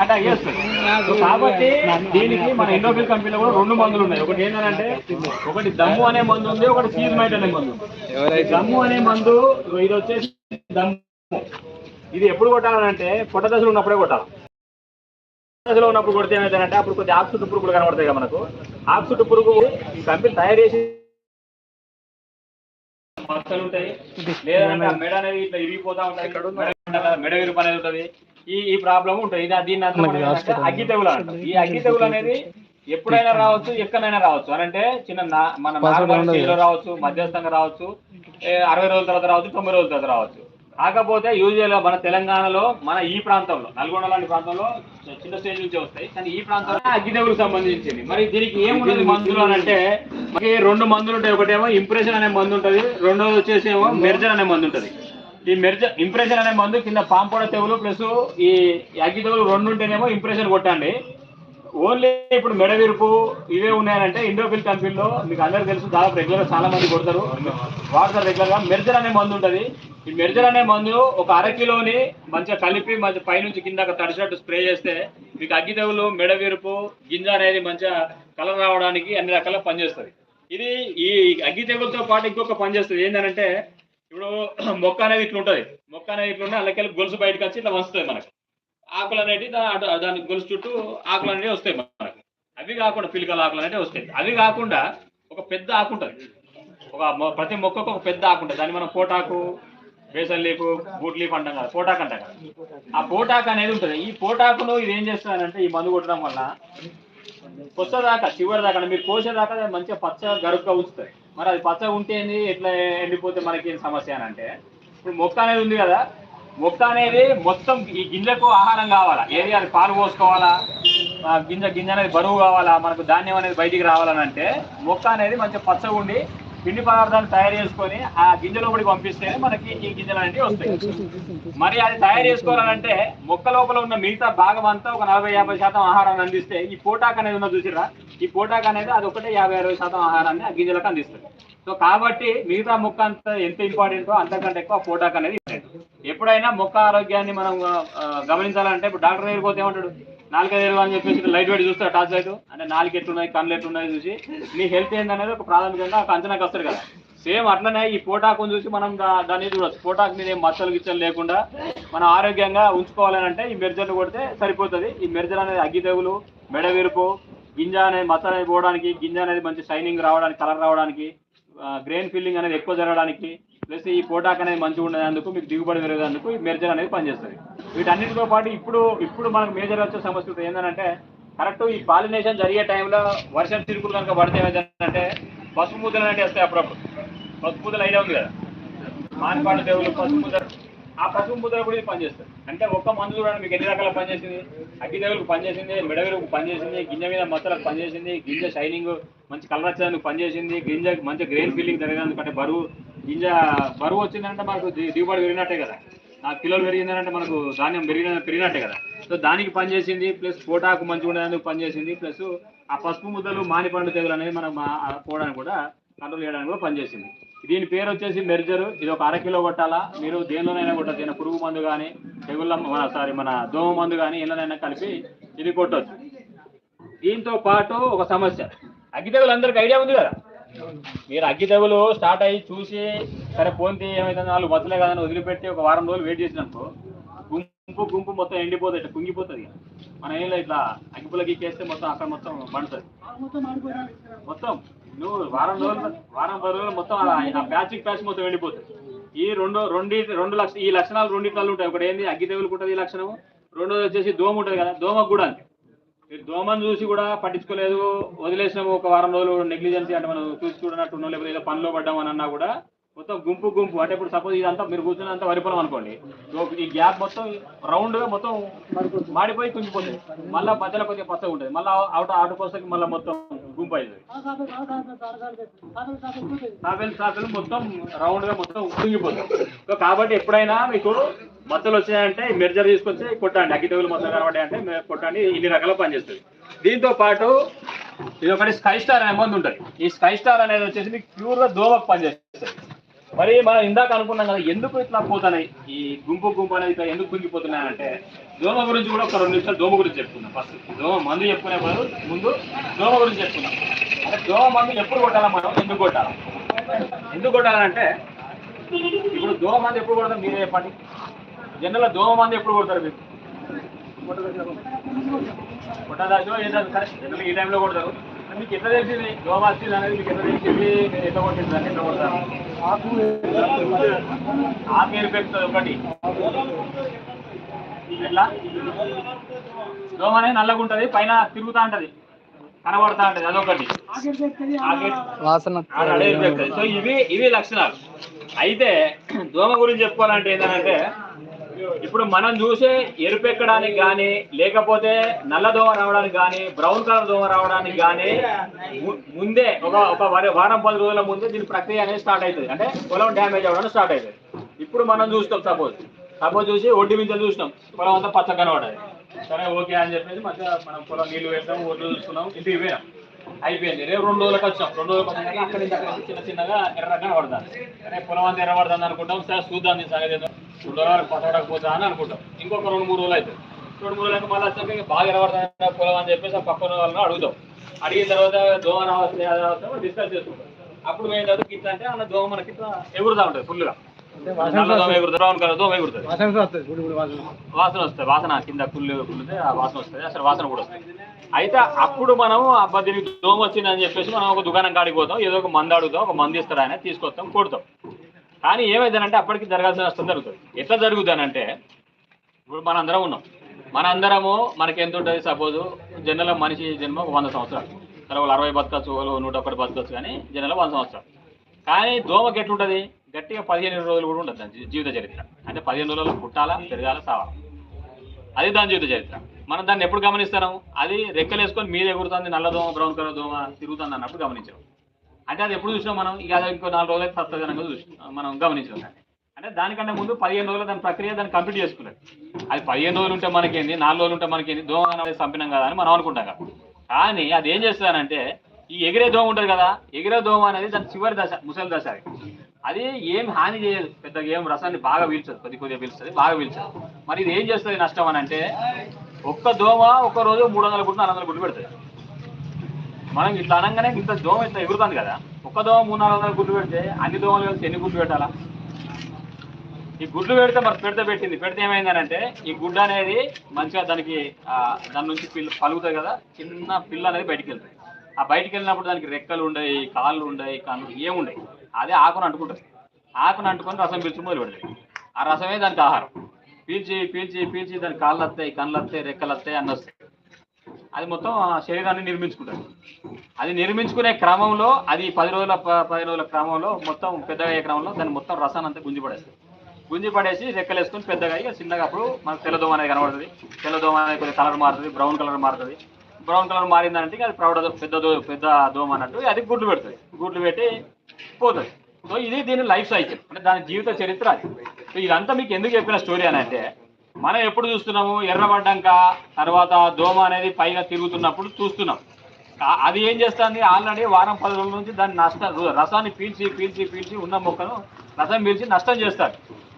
అంటే కాబట్టి దీనికి మన ఇండోఫిల్ కంపెనీలో కూడా రెండు మందులు ఉన్నాయి. ఒకటి ఏంటంటే ఒకటి దమ్ము అనే మందు ఉంది ఒకటి సీజ్ మైట్ అనే మందు. దమ్ము అనే మందు ఇది వచ్చేసి దమ్ము. ఇది ఎప్పుడు కొట్టాలంటే పొట్ట దశలో ఉన్నప్పుడే కొట్టాలి. దశలో ఉన్నప్పుడు కొడితే ఏమైందంటే అప్పుడు కొద్ది ఆక్సుటు పురుగులు కనబడతాయి కదా మనకు. ఆక్సుటు పురుగు ఈ కంపెనీ తయారు చేసి మచ్చలు ఉంటాయి. లేదంటే మెడ అనేది ఇట్లా ఇరిగిపోతా ఉంటాయి మెడ విరుపు అనేది ఉంటుంది. ఈ ఈ ప్రాబ్లం ఉంటుంది. ఇది దీన్ని ఏంటంటే అగ్గి తెగులు అంటాం. ఈ అగ్గి తెగులు అనేది ఎప్పుడైనా రావచ్చు ఎక్కడైనా రావచ్చు. అని అంటే చిన్న మన నార్మల్ స్టేజ్లో రావచ్చు మధ్యస్థంగా రావచ్చు అరవై రోజుల తర్వాత రావచ్చు తొంభై రోజుల తర్వాత రావచ్చు. కాకపోతే యూజువల్గా మన తెలంగాణలో మన ఈ ప్రాంతంలో నల్గొండ లాంటి ప్రాంతంలో చిన్న స్టేజ్ నుంచి వస్తాయి. కానీ ఈ ప్రాంతంలో అగ్గి తెగులకు సంబంధించింది. మరి దీనికి ఏమున్నది మందులు అని అంటే మనకి రెండు మందులు ఉంటాయి. ఒకటేమో ఇంప్రెషన్ అనే మందు ఉంటుంది. రెండోది వచ్చేసి ఏమో మెర్జర్ అనే మందు ఉంటుంది. ఈ మెర్జర్ ఇంప్రెషన్ అనే మందు కింద పాంపోడ తెగులు ప్లస్ ఈ అగ్గి తెగులు రెండు ఉంటేనేమో ఇంప్రెషన్ కొట్టండి. ఓన్లీ ఇప్పుడు మెడవిరుపు ఇవే ఉన్నాయంటే ఇండోఫిల్ కంపెనీలో మీకు అందరికీ తెలుసు. దాదాపు రెగ్యులర్ చాలా మంది కొడతారు. వాడతారు రెగ్యులర్గా మెర్జర్ అనే మందు ఉంటుంది. ఈ మెర్జర్ అనే మందు ఒక అర కిలోని మంచిగా కలిపి మంచి పైనుంచి కింద తడిచినట్టు స్ప్రే చేస్తే మీకు అగ్గి తెగులు మెడ విరుపు గింజ అనేది మంచిగా కలర్ రావడానికి అన్ని రకాల పనిచేస్తుంది. ఇది ఈ అగ్గి తెగులతో పాటు ఇంకొక పని చేస్తుంది ఏంటంటే ఇప్పుడు మొక్క అనేది ఇట్లా ఉంటుంది మొక్క అనేది ఇట్లా ఉంటే అందుకెళ్ళి గొలుసు బయటకు వచ్చి ఇట్లా వస్తుంది మనకు. ఆకులు అనేవి దాని గొలుసు చుట్టూ ఆకులు అనేవి వస్తాయి మనకు. అవి కాకుండా పిలికల ఆకులు అనేవి వస్తాయి. అవి కాకుండా ఒక పెద్ద ఆకు ఉంటుంది. ఒక మొ- ప్రతి మొక్కకు ఒక పెద్ద ఆకు ఉంటుంది. దాన్ని మనం పోటాకు బేసన్ లీఫ్ బూట్ లీఫ్ అంటాం కదా పోటాక్ అంటాం కదా. ఆ పోటాక్ అనేది ఉంటుంది. ఈ పోటాకును ఇది ఏం చేస్తుందంటే ఈ మందు కొట్టడం వల్ల పొచ్చదాకా చివరి దాకా మీరు కోసేదాకా మంచిగా పచ్చ గరుగ్గా ఉంచుతుంది మరి అది పచ్చగా ఉంటే ఎట్లా ఎండిపోతే మనకి ఏం సమస్య అని అంటే ఇప్పుడు మొక్క అనేది ఉంది కదా మొక్క అనేది మొత్తం ఈ గింజకు ఆహారం కావాలా? ఏది? అది పాలు పోసుకోవాలా? గింజ గింజ అనేది బరువు కావాలా? మనకు ధాన్యం అనేది బయటికి రావాలని అంటే మొక్క అనేది మంచిగా పచ్చగా ఉండి పిండి పదార్థాలు తయారు చేసుకొని ఆ గింజ లోపలికి పంపిస్తేనే మనకి ఈ గింజలు అనేవి వస్తాయి. మరి అది తయారు చేసుకోవాలంటే మొక్క లోపల ఉన్న మిగతా భాగం అంతా ఒక నలభై యాభై శాతం ఆహారాన్ని అందిస్తే ఈ పోటాక్ అనేది ఉన్న చూసిరా ఈ పోటాక్ అనేది అది ఒకటే యాభై అరవై శాతం ఆహారాన్ని ఆ గింజలకు అందిస్తుంది. సో కాబట్టి మిగతా మొక్క అంత ఎంత ఇంపార్టెంటో అంతకంటే ఎక్కువ పోటాక్ అనేది ఎప్పుడైనా మొక్క ఆరోగ్యాన్ని మనం గమనించాలంటే ఇప్పుడు డాక్టర్ దగ్గరికి పోతే ఏమంటాడు? నాలుగైదు అని చెప్పేసి లైట్ వెయిట్ చూస్తారు టార్చ్ లైట్ అంటే నాలుగు ఎట్లున్నాయి కళ్ళు ఎట్లున్నాయి చూసి. నీ హెల్త్ ఏందనేది ఒక ప్రాథమికంగా ఒక అంచనాకి వస్తారు కదా. సేమ్ అట్లనే ఈ పోటాకును చూసి మనం దాన్ని చూడొచ్చు. పోటాకు మీద ఏం మచ్చలు గిచ్చలు లేకుండా మనం ఆరోగ్యంగా ఉంచుకోవాలని అంటే ఈ మెర్జర్లు కొడితే సరిపోతుంది. ఈ మెర్జర్ అనేది అగ్గి తెగులు మెడ విరుపు గింజ అనేది మచ్చ అనేది పోవడానికి గింజ అనేది మంచి షైనింగ్ రావడానికి కలర్ రావడానికి గ్రెయిన్ ఫిల్లింగ్ అనేది ఎక్కువ జరగడానికి ప్లస్ ఈ పోటాక్ అనేది మంచిగా ఉండేందుకు మీకు దిగుబడి పెరిగేందుకు ఈ మెర్జర్ అనేది పనిచేస్తుంది. వీటన్నిటితో పాటు ఇప్పుడు ఇప్పుడు మనకు మేజర్ వచ్చే సమస్య ఏంటంటే కరెక్ట్ ఈ పాలినేషన్ జరిగే టైంలో వర్షం చిరుకులు కనుక పడితే ఏంటంటే పసుపు ముద్దలు అనేవి వస్తాయి అప్పుడప్పుడు. పసుపు ముద్దలు అయినా ఉంది కదా? మానపాడు దేవులు పసుపు ముద్ర ఆ పసుపు ముద్ర కూడా ఇది పనిచేస్తుంది అంటే ఒక్క మందు చూడండి మీకు ఎన్ని రకాల పనిచేసింది? అగ్గి దేవులకు పనిచేసింది మెడవిలకు పనిచేసింది గింజ మీద మత్తలకు పనిచేసింది గింజ షైనింగ్ మంచి కలర్ వచ్చేందుకు పనిచేసింది గింజ మంచి గ్రెయిన్ ఫీలింగ్ జరిగినందుకు అంటే బరువు గింజ బరువు వచ్చిందంటే మనకు దిగుబడి పెరిగినట్టే కదా. నాలుగు కిలోలు పెరిగిందంటే మనకు ధాన్యం పెరిగిన పెరిగినట్టే కదా. సో దానికి పనిచేసింది ప్లస్ పోటాకు మంచిగా ఉండేందుకు పనిచేసింది ప్లస్ ఆ పసుపు ముద్దలు మానిపండు తెగులు అనేది మనం పోవడానికి కూడా కంట్రోల్ చేయడానికి కూడా పనిచేసింది దీని పేరు వచ్చేసి మెర్జరు. ఇది ఒక అర కిలో కొట్టాలా. మీరు దేనిలోనైనా కొట్టచ్చు. ఏదైనా పురుగు మందు కానీ తెగుళ్ళ మన సారీ మన దోమ మందు కానీ ఇళ్ళనైనా కలిపి ఇది కొట్టచ్చు. దీంతో పాటు ఒక సమస్య. అగ్గి తెగులు అందరికి ఐడియా ఉంది కదా? మీరు అగ్గి తెగులు స్టార్ట్ అయ్యి చూసి సరే పోంతి ఏమైతుంది వాళ్ళు బతులే కదని వదిలిపెట్టి ఒక వారం రోజులు వెయిట్ చేసినప్పుడు గుంపు గుంపు మొత్తం ఎండిపోతుంది ఇట్లా కుంగిపోతుంది మన ఏం లేదు ఇట్లా అగ్గిపులకి ఎక్కేస్తే మొత్తం అక్కడ మొత్తం పండుతుంది మొత్తం నువ్వు వారం రోజులు వారం పది రోజులు మొత్తం ఆ ప్యాచింగ్ ప్యాచ్ మొత్తం ఎండిపోతుంది. ఈ రెండు రెండు రెండు లక్ష ఈ లక్షణాలు రెండిట్లలో ఉంటాయి. ఒకటి ఏంది? అగ్గి తెగులుకు ఉంటుంది ఈ లక్షణము. రెండోది వచ్చేసి దోమ ఉంటుంది కదా దోమకు కూడా అంతే. మీరు దోమను చూసి కూడా పట్టించుకోలేదు వదిలేసినాము ఒక వారం రోజులు నెగ్లిజెన్సీ అంటే మనం చూసి చూడనట్టున్నాం లేకపోతే ఏదో పనిలో పడ్డాం అని అన్నా కూడా మొత్తం గుంపు గుంపు. అంటే ఇప్పుడు సపోజ్ ఇదంతా మీరు కూర్చున్నంత వరిపొలం అనుకోండి. ఈ గ్యాప్ మొత్తం రౌండ్గా మొత్తం మాడిపోయి కుంగిపోతుంది మళ్ళీ మధ్యలో కొద్దిగా పచ్చగా ఉంటుంది. మళ్ళీ అవుట ఆటు కోసం మళ్ళీ మొత్తం గుంపు అవుతుంది. సాపెల్ సాపెల్ మొత్తం రౌండ్గా మొత్తం కుంగిపోతుంది సో కాబట్టి ఎప్పుడైనా మీకు మచ్చలు వచ్చాయంటే మెర్జర్ తీసుకొచ్చి కొట్టండి. అగ్గి తెగులు మొత్తం కనబడి అంటే కొట్టండి. ఇన్ని రకాల పనిచేస్తుంది దీంతో పాటు ఇది ఒకటి స్కై స్టార్ అనే మందు ఉంటుంది. ఈ స్కై స్టార్ అనేది వచ్చేసి మీకు ప్యూర్గా దోమకు పనిచేస్తుంది మరి మనం ఇందాక అనుకున్నాం కదా ఎందుకు ఇట్లా పోతున్నాయి? ఈ గుంపు గుంపు అనేది ఇట్లా ఎందుకు కుంగిపోతున్నాయి అంటే దోమ గురించి కూడా ఒక రెండు నిమిషాలు దోమ గురించి చెప్పుకుందాం. ఫస్ట్ దోమ మందు చెప్పుకునే బదులు ముందు దోమ గురించి చెప్పుకుందాం. అంటే దోమ మందు ఎప్పుడు కొట్టాలా మనం? ఎందుకు కొట్టాలి? ఎందుకు కొట్టాలంటే ఇప్పుడు దోమ మందు ఎప్పుడు కొడతారు? మీరే చెప్పండి. జనరల్గా దోమ మందు ఎప్పుడు కొడతారు మీరు? కొట్టదాచో ఏదో సరే జనరల్గా ఈ టైంలో కొడతారు. మీకు ఎట్లా తెలిసింది? దోమ వచ్చింది అనేది మీకు ఎట్లా తెలిసింది? ఎట్లా కొట్టింది అని ఎట్లా కొడతారు? ఆకు ఏర్పెడుతుంది ఒకటి. ఎట్లా? దోమ అనేది నల్లగా ఉంటుంది పైన తిరుగుతూ ఉంటది కనబడతా ఉంటది అదొకటి. వాసన. సో ఇవి ఇవి లక్షణాలు. అయితే దోమ గురించి చెప్పుకోవాలంటే ఏంటంటే ఇప్పుడు మనం చూసే ఎరుపెక్కడానికి కానీ లేకపోతే నల్ల దోమ రావడానికి కానీ బ్రౌన్ కలర్ దోమ రావడానికి కానీ ముందే ఒక ఒక వారం పది రోజుల ముందే దీని ప్రక్రియ అనేది స్టార్ట్ అవుతుంది అంటే పొలం డ్యామేజ్ అవ్వడానికి స్టార్ట్ అవుతుంది ఇప్పుడు మనం చూస్తాం సపోజ్. సపోజ్ చూసి ఒడ్డు మించలు చూసినాం. పొలం అంతా పచ్చ కనబడాలి సరే ఓకే అని చెప్పేసి మధ్య మనం పొలం నీళ్ళు వేస్తాం ఒడ్లు చూసుకున్నాం ఇంటికి పోయినాం. అయిపోయింది. రేపు రెండు రోజులకు వచ్చాం. రెండు రోజులకు వచ్చాక అక్కడి నుంచి అక్కడ చిన్న చిన్నగా ఎర్రగా పడతాను రేపు పొలం అంతా ఎర్ర పడుతుంది అనుకుంటాం. సరే చూద్దాం దీని సంగతి రెండు రోజులు పట్టడకపోతా అని అనుకుంటాం. ఇంకొక రెండు మూడు రోజులు అవుతుంది రెండు మూడు రోజులకు మళ్ళీ వచ్చాక ఇక బాగా ఎర్రబడుతుంది పొలం అని చెప్పేసి పక్కన వాళ్ళని అడుగుతాం. అడిగిన తర్వాత దోమ రావచ్చు డిస్కస్ చేసుకుంటాం అప్పుడు మేము తర్వాత గిట్ల అంటే అన్న దోమ మనకి ఇట్లా ఎగురుతా ఉంటుంది ఫుల్గా వాసన వస్తుంది. వాసన కింద కుళ్ళు కుళ్ళితే ఆ వాసన వస్తుంది అసలు వాసన కూడా వస్తుంది. అయితే అప్పుడు మనం అబ్బా దీనికి దోమ వచ్చింది అని చెప్పేసి మనం ఒక దుకాణం కాడికి పోతాం ఏదో ఒక మందు అడుగుతాం ఒక మందు ఇస్తాడు ఆయన తీసుకొస్తాం కొడతాం. కానీ ఏమైందనంటే అప్పటికి జరగాల్సిన నష్టం జరుగుతుంది. ఎట్లా జరుగుతానంటే ఇప్పుడు మన అందరం ఉన్నాం. మన అందరము మనకి ఎంత ఉంటుంది సపోజ్ జనరల్ మనిషి జన్మ ఒక వంద సంవత్సరాలు. సరే వాళ్ళు అరవై బతకచ్చు వాళ్ళు నూట ఒకటి బతకచ్చు కానీ జనరల్ వంద సంవత్సరాలు. కానీ దోమకి ఎట్లుంటుంది? గట్టిగా పదిహేను రోజులు కూడా ఉంటుంది దాని జీవిత చరిత్ర. అంటే పదిహేను రోజులు పుట్టాలా పెరగాల సావాలా. అది దాని జీవిత చరిత్ర. మనం దాన్ని ఎప్పుడు గమనిస్తాము అది రెక్కలు వేసుకొని మీద ఎగురుతుంది నల్ల దోమ బ్రౌన్ కలర్ దోమ తిరుగుతుంది అన్నప్పుడు గమనించాం అంటే అది ఎప్పుడు చూసినా మనం ఇక ఇంకో నాలుగు రోజులైతే సత్తజనంగా మనం గమనించాం అంటే దానికంటే ముందు పదిహేను రోజులు దాని ప్రక్రియ దాన్ని కంప్లీట్ చేసుకున్నది అది పదిహేను రోజులు ఉంటే మనకేంది నాలుగు రోజులు ఉంటే మనకేంది దోమ అనేది చంపినాం కదా అని మనం అనుకుంటాం కానీ అది ఏం చేస్తానంటే ఈ ఎగిరే దోమ ఉంటుంది కదా ఎగిరే దోమ అనేది దాని చివరి దశ ముసలి దశ అది. అది ఏం హాని చేయదు పెద్దగా ఏం రసాన్ని బాగా పీల్చదు కొద్ది కొద్దిగా పీల్చదు బాగా పీల్చదు. మరి ఇది ఏం చేస్తుంది నష్టం అని అంటే ఒక్క దోమ ఒక్క రోజు మూడు వందల గుడ్లు నాలుగు వందల గుడ్లు పెడుతుంది. మనం ఇట్లా అనగానే ఇంత దోమ ఇట్లా ఎగురుతుంది కదా. ఒక్క దోమ మూడు నాలుగు వందల గుడ్లు పెడితే అన్ని దోమలు కలిసి ఎన్ని గుడ్లు పెట్టాలా? ఈ గుడ్లు పెడితే మరి పెడితే పెట్టింది. పెడితే ఏమైందనంటే ఈ గుడ్డు అనేది మంచిగా దానికి దాని నుంచి పిల్ల పలుగుతుంది కదా. చిన్న పిల్ల అనేది బయటికి వెళ్తుంది. ఆ బయటికి వెళ్ళినప్పుడు దానికి రెక్కలు ఉండయి కాళ్ళు ఉండయి కన్ను ఏముండయి అదే ఆకును అంటుకుంటుంది. ఆకును అంటుకొని రసం పీల్చి మొదలు పెడతాయి ఆ రసమే దానికి ఆహారం. పీల్చి పీల్చి పీల్చి దానికి కాళ్ళు వస్తాయి కళ్ళు వస్తాయి రెక్కలు వస్తాయి అన్నీ వస్తాయి అది మొత్తం ఆ శరీరాన్ని నిర్మించుకుంటుంది అది నిర్మించుకునే క్రమంలో అది పది రోజుల ప- పది రోజుల క్రమంలో మొత్తం పెద్దగా అయ్యే క్రమంలో దాన్ని మొత్తం రసాన్ని అంతా గుంజి పడేస్తుంది గుంజి పడేసి రెక్కలు పెద్దగా అయ్యి చిన్నగా అప్పుడు మనకు తెల్లదోమ అనేది కనబడుతుంది. తెల్లదోమ అనేది కొద్దిగా కలర్ మారుతుంది బ్రౌన్ కలర్ మారుతుంది. బ్రౌన్ కలర్ మారిందంటే అది ప్రౌఢ పెద్ద దో పెద్ద దోమ అన్నట్టు అది గుడ్లు పెడుతుంది గుడ్లు పెట్టి పోతుంది సో ఇది దీని లైఫ్ సైకిల్. అంటే దాని జీవిత చరిత్ర అది. సో ఇదంతా మీకు ఎందుకు చెప్పిన స్టోరీ అని అంటే మనం ఎప్పుడు చూస్తున్నాము? ఎర్రబడ్డాక తర్వాత దోమ అనేది పైగా తిరుగుతున్నప్పుడు చూస్తున్నాం. అది ఏం చేస్తుంది? ఆల్రెడీ వారం పది రోజుల నుంచి దాని నష్ట రసాన్ని పీల్చి పీల్చి పీల్చి ఉన్న మొక్కను రసం పీల్చి నష్టం చేస్తారు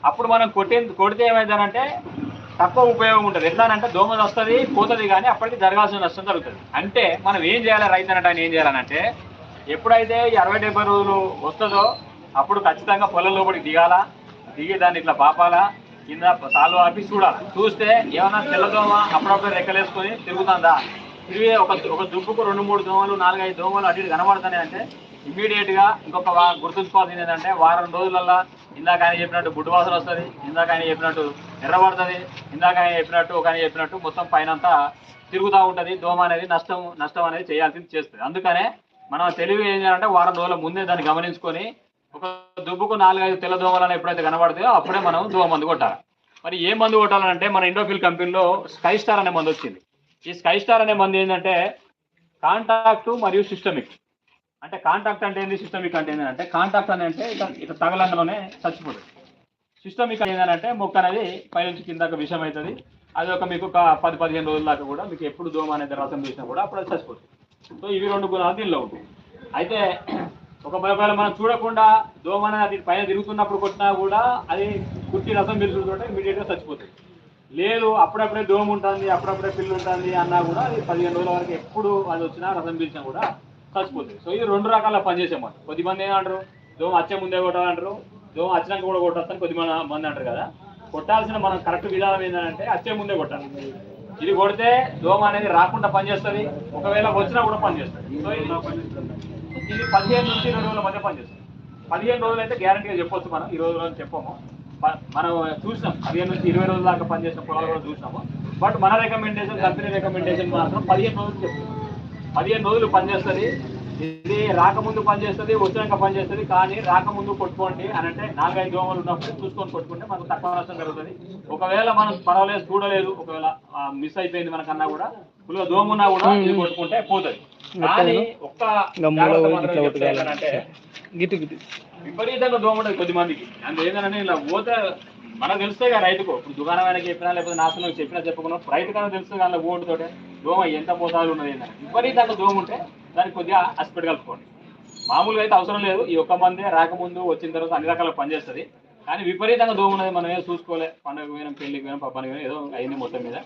అప్పుడు మనం కొట్టే కొడితే ఏమైందనంటే తక్కువ ఉపయోగం ఉంటుంది. ఎట్లా అంటే దోమ వస్తుంది పోతుంది కానీ అప్పటికి జరగాల్సిన నష్టం జరుగుతుంది. అంటే మనం ఏం చేయాలి రైతు అనట ఏం చేయాలనంటే ఎప్పుడైతే ఈ అరవై డెబ్బై రోజులు వస్తుందో అప్పుడు ఖచ్చితంగా పొలం లోపలికి దిగాలా దిగి దాన్ని ఇట్లా పాపాలా కింద సాల్వ ఆపి చూడాలి. చూస్తే ఏమైనా తెల్లదోమ అప్పుడప్పుడు రెక్కలేసుకొని తిరుగుతుందా? తిరిగి ఒక ఒక దుబ్బుకు రెండు మూడు దోమలు నాలుగైదు దోమలు అటు ఇటు కనబడుతున్నాయి అంటే ఇమీడియట్గా ఇంకొక గుర్తుంచుకోవాల్సింది ఏంటంటే వారం రోజులల్లో ఇందాక ఆయన చెప్పినట్టు బుడ్డు వాసన వస్తుంది ఇందాక ఆయన చెప్పినట్టు ఎర్రబడుతుంది ఇందాక ఆయన చెప్పినట్టు ఒక ఆయన చెప్పినట్టు మొత్తం పైన అంతా తిరుగుతూ ఉంటుంది. దోమ అనేది నష్టం నష్టం అనేది చేయాల్సింది చేస్తుంది. అందుకనే మనం తెలివి ఏం చేయాలంటే వారం రోజుల ముందే దాన్ని గమనించుకొని ఒక దుబ్బుకు నాలుగైదు తెల్ల దోమలను ఎప్పుడైతే కనబడతాయో అప్పుడే మనం దోమ మందు కొట్టాలి. మరి ఏ మందు కొట్టాలంటే మన ఇండోఫిల్ కంపెనీలో స్కై స్టార్ అనే మందు వచ్చింది. ఈ స్కై స్టార్ అనే మందు ఏంటంటే కాంటాక్ట్ మరియు సిస్టమిక్ అంటే కాంటాక్ట్ అంటే ఏంది? సిస్టమిక్ అంటే ఏంటంటే కాంటాక్ట్ అని అంటే ఇక ఇక తగలంగానే చచ్చిపోతుంది. సిస్టమిక్ ఏంటంటే మొక్క అనేది పైనుంచి కిందకు విషయం అవుతుంది. అది ఒక మీకు ఒక పది పదిహేను రోజుల దాకా కూడా మీకు ఎప్పుడు దోమ అనేది రసం చేసినా కూడా అప్పుడు అది చచ్చిపోతుంది. సో ఇవి రెండు గుణాలు దీనిలో ఉంటాయి. అయితే ఒక ఒకవేళ మనం చూడకుండా దోమ అనేది అది పైన తిరుగుతున్నప్పుడు కొట్టినా కూడా అది కుర్చీ రసం పిలుచుకుంటుంటే ఇమీడియట్గా చచ్చిపోతుంది. లేదు అప్పుడప్పుడే దోమ ఉంటుంది అప్పుడప్పుడే పిల్లు ఉంటుంది అన్నా కూడా అది పదిహేను రోజుల వరకు ఎప్పుడు అది వచ్చినా రసం పీల్చినా కూడా చచ్చిపోతుంది. సో ఇది రెండు రకాల పనిచేసేమాట. కొద్దిమంది ఏమంటారు దోమ వచ్చే ముందే కొట్టాలంటారు దోమ వచ్చినాక కూడా కొట్టొస్తాను కొద్దిమంది మంది అంటారు కదా. కొట్టాల్సిన మనం కరెక్ట్ విధానం ఏంటంటే వచ్చే ముందే కొట్టాలి. ఇది కొడితే దోమ అనేది రాకుండా పనిచేస్తుంది ఒకవేళ వచ్చినా కూడా పనిచేస్తుంది. సో ఇది పదిహేను నుంచి ఇరవై రోజుల మధ్య పనిచేస్తుంది పదిహేను రోజులు అయితే గ్యారంటీగా చెప్పొచ్చు మనం ఈ రోజులు అని చెప్పము. మనం చూసినాం పదిహేను నుంచి ఇరవై రోజుల దాకా పనిచేసిన పొలాలు కూడా చూసినాము. బట్ మన రికమెండేషన్ కంపెనీ రికమెండేషన్ మాత్రం పదిహేను రోజులు చెప్తుంది పదిహేను రోజులు పనిచేస్తుంది ఇది రాకముందు పనిచేస్తుంది వచ్చినాక పనిచేస్తుంది కానీ రాకముందు కొట్టుకోండి అని అంటే నాలుగైదు దోమలు ఉన్నప్పుడు చూసుకొని కొట్టుకుంటే మనకు తక్కువ నష్టం జరుగుతుంది. ఒకవేళ మనం పర్వాలేదు చూడలేదు ఒకవేళ మిస్ అయిపోయింది మనకన్నా కూడా ఫుల్గా దోమ ఉన్నా కూడా ఇది కొట్టుకుంటే పోతుంది. కానీ ఏంటంటే గిట్టు గిట్టు. విపరీతంగా దోమ ఉంటుంది కొద్ది మందికి. అందులో ఏంటంటే ఇలా పోతే మనకు తెలుస్తాయి కదా రైతుకు. ఇప్పుడు దుకాణం ఆయనకి చెప్పినా లేకపోతే నాశనం చెప్పినా చెప్పకుండా రైతు కన్నా తెలుస్తుంది అందులో ఓటుతోటే దోమ ఎంత మోతాదు ఉన్నది ఏంటని విపరీతంగా దోమ ఉంటే దానికి కొద్దిగా హాస్పిటల్ కలుపుకోండి మామూలుగా అయితే అవసరం లేదు. ఈ ఒక్క మందే రాకముందు వచ్చిన తర్వాత అన్ని రకాల పనిచేస్తుంది కానీ విపరీతంగా దోమ ఉన్నది. మనం ఏదో చూసుకోలే. పండుగ పోయినా పెళ్ళికి పోయినా పబ్బానికి పోయినా ఏదో అయింది మొత్తం మీద.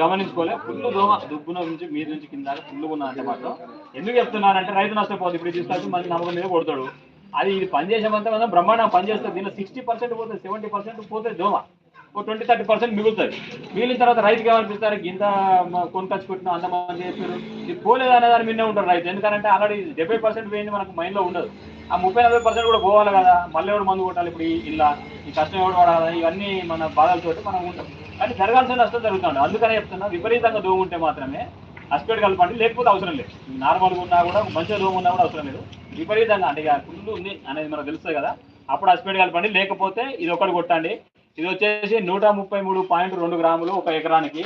గమనించుకోలే. ఫుల్ దోమ దుబ్బున నుంచి మీద నుంచి కింద ఫుల్ ఉన్నదంటే మాత్రం. ఎందుకు చెప్తున్నానంటే రైతు నష్టపోతుంది ఇప్పుడు తీసుకొచ్చి మన నమ్మకం మీద కొడతాడు. అది ఇది పనిచేసేంత కదా బ్రహ్మాండం పనిచేస్తుంది. దీనిలో సిక్స్టీ పర్సెంట్ పోతుంది సెవెంటీ పర్సెంట్ పోతుంది దోమ. ఒక ట్వంటీ థర్టీ పర్సెంట్ మిగులుతుంది మిగిలిన తర్వాత రైతుకి ఏమనిపిస్తారు? ఇంత మ- కొనుకొచ్చి పెట్టినా అంత మంది చేస్తారు? ఇది పోలేదు అనే దాని మీదే ఉంటారు రైతు. ఎందుకంటే ఆల్రెడీ డెబ్బై పర్సెంట్ పోయింది మనకు మైండ్లో ఉండదు. ఆ ముప్పై నలభై పర్సెంట్ కూడా పోవాలి కదా. మళ్ళీ ఎవరు మందు కొట్టాలి? ఇప్పుడు ఈ- ఇలా ఈ కష్టం ఎవడు పడాలి? ఇవన్నీ మన బాధలతోటి మనం ఉంటాం. కానీ జరగాల్సిన నష్టం జరుగుతుంది అందుకనే చెప్తున్నా విపరీతంగా దోమ ఉంటే మాత్రమే హాస్పిటల్ కలపండి లేకపోతే అవసరం లేదు. నార్మల్గా ఉన్నా కూడా మంచిగా దోమ ఉన్నా కూడా అవసరం లేదు. విపరీతంగా అంటే ఇక ఫుల్ ఉంది అనేది మనకు తెలుస్తుంది కదా. అప్పుడు హాస్పిటల్ కలపండి లేకపోతే ఇది ఒకటి కొట్టండి. ఇది వచ్చేసి నూట ముప్పై మూడు పాయింట్ రెండు గ్రాములు ఒక ఎకరానికి.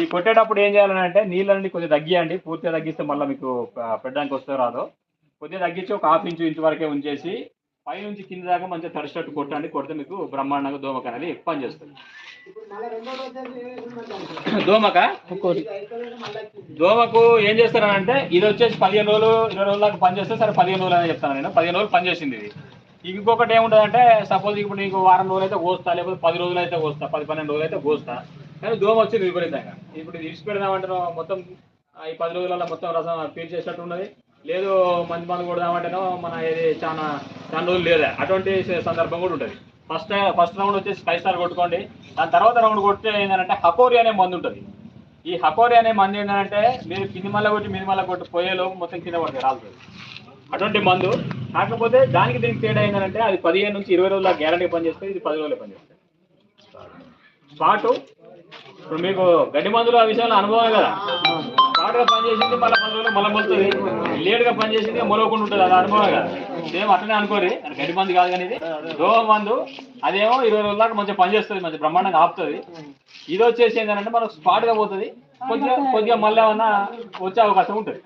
ఈ కొట్టేటప్పుడు ఏం చేయాలంటే నీళ్ళని కొద్దిగా తగ్గియండి. పూర్తిగా తగ్గిస్తే మళ్ళీ మీకు పెట్టడానికి వస్తే రాదో. కొద్దిగా తగ్గించి ఒక హాఫ్ ఇంచు ఇంచు వరకే ఉంచేసి పై నుంచి కింద దాకా మంచిగా తడిచేటట్టు కొట్టండి. కొడితే మీకు బ్రహ్మాండంగా దోమక అనేది పని చేస్తుంది. దోమక? దోమకు ఏం చేస్తారనంటే ఇది వచ్చేసి పదిహేను రోజులు ఇరవై రోజుల దాకా పనిచేస్తే సరే పదిహేను రోజులు అని చెప్తాను నేను. పదిహేను రోజులు పనిచేసింది ఇది. ఇంకొకటి ఏముంటుందంటే సపోజ్ ఇప్పుడు నీకు వారం రోజులు అయితే కోస్తా లేకపోతే పది రోజులు అయితే కోస్తా పది పన్నెండు రోజులు అయితే కోస్తా. కానీ దోమ వచ్చింది విపరీతంగా. ఇప్పుడు ఇది పెడదామంటే మొత్తం ఈ పది రోజులలో మొత్తం రసం పీల్ చేసినట్టు ఉన్నది. లేదు మంచి మందు కొడదామంటేనో మన ఇది చాలా చాలా రోజులు లేదా? అటువంటి సందర్భం కూడా ఉంటుంది. ఫస్ట్ ఫస్ట్ రౌండ్ వచ్చేసి ఫైవ్ స్టార్ కొట్టుకోండి. దాని తర్వాత రౌండ్ కొట్టే ఏంటంటే హకోరి అనే మందు ఉంటుంది. ఈ హకోరి అనే మందు ఏంటంటే మీరు కింది మళ్ళీ కొట్టి మినిమల్ల కొట్టి పోయేలోపు మొత్తం కింద పడుతుంది రాలుతుంది అటువంటి మందు. కాకపోతే దానికి దీనికి తేడా ఏంటంటే అది పదిహేను నుంచి ఇరవై రోజుల గ్యారంటీ పనిచేస్తుంది ఇది పది రోజులే పనిచేస్తుంది. స్పాటు ఇప్పుడు మీకు గడ్డి మందులు ఆ విషయంలో అనుభవమే కదా. స్పాట్గా పనిచేసింది మళ్ళీ పది రోజులు మళ్ళీ మొలుతుంది లేట్గా పనిచేసింది మొలవకుండా ఉంటుంది అది అనుభవమే కదా. సేమ్ అట్లనే అనుకోరి గడ్డి మందు కాదు కానీ ఇది. దోమ మందు అదేమో ఇరవై రోజుల దాకా మంచిగా పనిచేస్తుంది మంచి బ్రహ్మాండంగా ఆపుతుంది. ఇది వచ్చేసి ఏంటంటే మనకు స్పాట్గా పోతుంది కొద్దిగా కొద్దిగా మళ్ళీ ఏమన్నా వచ్చే అవకాశం ఉంటుంది.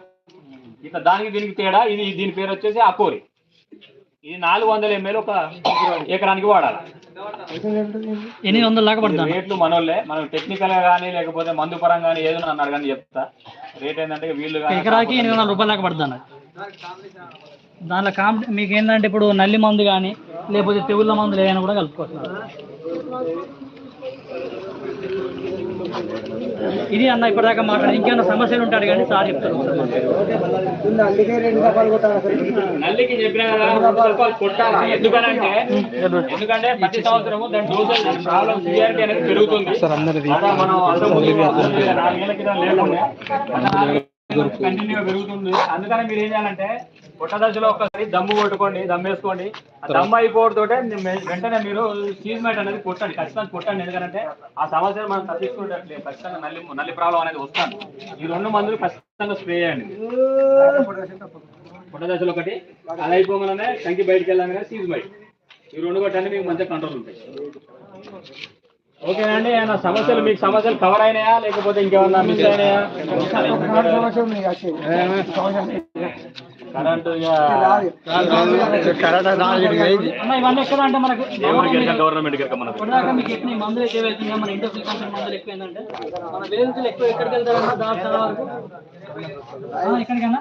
ఇట్లా దానికి దీనికి తేడా ఇది దీని పేరు వచ్చేసి అకోరి. ఇది నాలుగు వందల ఎంఎల్ ఒక ఎకరానికి వాడాలి. ఎనిమిది వందల పడతాను. రేట్లు మనోళ్ళే మనం టెక్నికల్గా కానీ లేకపోతే మందు పరంగా కానీ ఏదో అన్నారు కానీ చెప్తా. రేట్ ఏంటంటే వీళ్ళు ఎకరాకి ఎనిమిది వందల రూపాయల దాకా పడతాను. దాంట్లో కాంపి మీకు ఏంటంటే ఇప్పుడు నల్లి మందు కానీ లేకపోతే తెగుళ్ళ మందులు ఏదైనా కూడా కలుపుకోవచ్చు. ఇది అన్న ఇప్పటిదాకా మాట్లాడి ఇంకేమైనా సమస్యలు ఉంటాడు కానీ సార్ చెప్తారు. నల్లికి చెప్పిన ఎందుకంటే ప్రతి సంవత్సరము దాని డోసేజ్ ప్రాబ్లం సివియారిటీ అనేది పెరుగుతుంది. మనం కంటిన్యూ పెరుగుతుంది. అందుకని మీరు ఏం చేయాలంటే పొట్ట దశలో ఒకసారి దమ్ము కొట్టుకోండి దమ్ వేసుకోండి. ఆ దమ్ము అయిపోవడంతో వెంటనే మీరు చీజ్ మ్యాట్ అనేది కొట్టండి. ఖచ్చితంగా కొట్టండి. ఎందుకంటే ఆ సమస్యను మనం తప్పించుకుంటే ఖచ్చితంగా నల్లి నల్లి ప్రాబ్లం అనేది వస్తాను. ఈ రెండు మందులు ఖచ్చితంగా స్ప్రే చేయండి. పొట్ట దశలో ఒకటి అది అయిపోగానే కంకి బయటికి వెళ్ళాగానే సీజ్ మైట్ ఈ రెండు కొట్టండి మీకు మంచిగా కంట్రోల్ ఉంటాయి. ఓకేనా అండి? ఏమైనా సమస్యలు మీకు సమస్యలు కవర్ అయినాయా? లేకపోతే ఇంకేమన్నా మిస్ అయినాయా? కరెంటు అన్న ఇవన్నీ ఎక్కడ అంటే మనకు గవర్నమెంట్ మనకు ఇప్పటిదాకా మీకు ఎక్కువ ఈ మందులు ఎక్కువ అవుతున్నాయి మన ఇంట్లో ప్రికాషన్ మందులు ఎక్కువ ఏంటంటే మన వేదికలు ఎక్కువ ఎక్కడికి వెళ్తారన్నా దాని వరకు. ఆ, ఎక్కడికన్నా?